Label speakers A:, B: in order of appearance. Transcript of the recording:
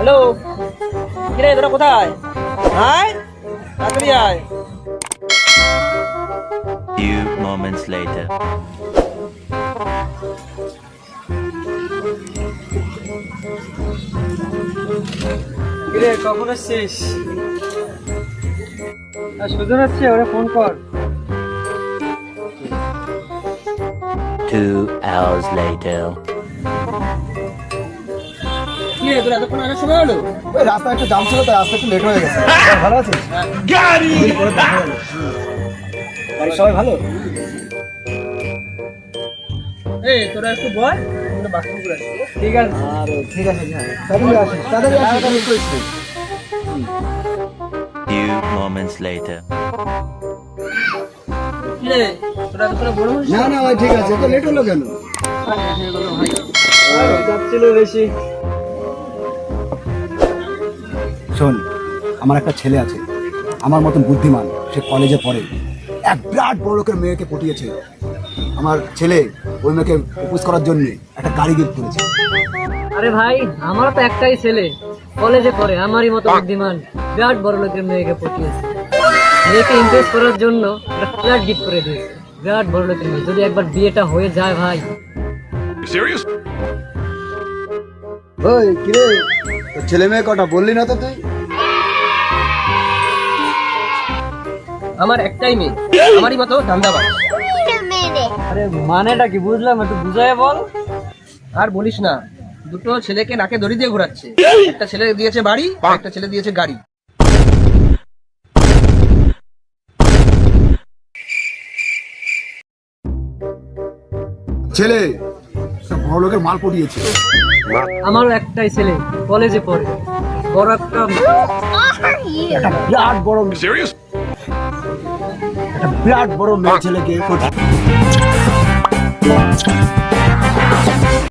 A: Hello? কিরে তোরা কোথায়? আয় তাড়াতাড়ি আয়।
B: Few moments later.
A: কিরে কখন এসছিস? সুজন হচ্ছে ওরা ফোন কর।
B: Two hours later.
C: রাস্তা একটু জাম ছিল তো রাস্তা একটু লেট হয়ে গেছে। ভালো আছিস? সবাই ভালো?
A: এই তোরা একটু বল বাথরুম করে আসি ঠিক আছে।
C: ঠিক আছে হ্যাঁ তাড়াতাড়ি আসিস।
B: Few moments later.
C: না? না ভাই ঠিক আছে। তো লেট হলো কেন?
A: যাচ্ছিল বেশি।
C: শোন আমার একটা ছেলে আছে আমার মতন বুদ্ধিমান সে কলেজে পড়ে। এক বিরাট বড় লোকের মেয়েকে পটিয়েছে। আমার ছেলে ওই মেয়েকে উপোস করার জন্য একটা গাড়ি গিফট করেছে।
D: আরে ভাই আমার তো একটাই ছেলে। কলেজে পড়ে আমারই মতো বুদ্ধিমান বিরাট বড় লোকের মেয়েকে পটিয়েছে। মেয়েকে ইমপ্রেস করার জন্য একটা ফ্ল্যাট গিফট করে দিয়েছে। বিরাট বড় লোকের মেয়ে যদি একবার বিয়েটা হয়ে যায় ভাই।
C: ওই কিরে? ছেলে মেয়ে কটা বললি না তো তুই?
A: আমার একটাই মেয়ে। আমারই মতো ধান্দাবাজ।
D: আরে মানেটা কি বুঝলাম একটু বুঝায় বল।
A: আর বলিস না দুটো ছেলেকে নাকে দড়ি দিয়ে ঘোরাচ্ছে। একটা ছেলে দিয়েছে বাড়ি আর একটা ছেলে দিয়েছে গাড়ি।
C: ছেলে সব লোকের মাল পটিয়েছে
D: আমারও একটাই ছেলে কলেজে পড়ে। বড় একটা
C: একটা বিরাট বড় একটা বিরাট বড় মেয়ে ছেলেকে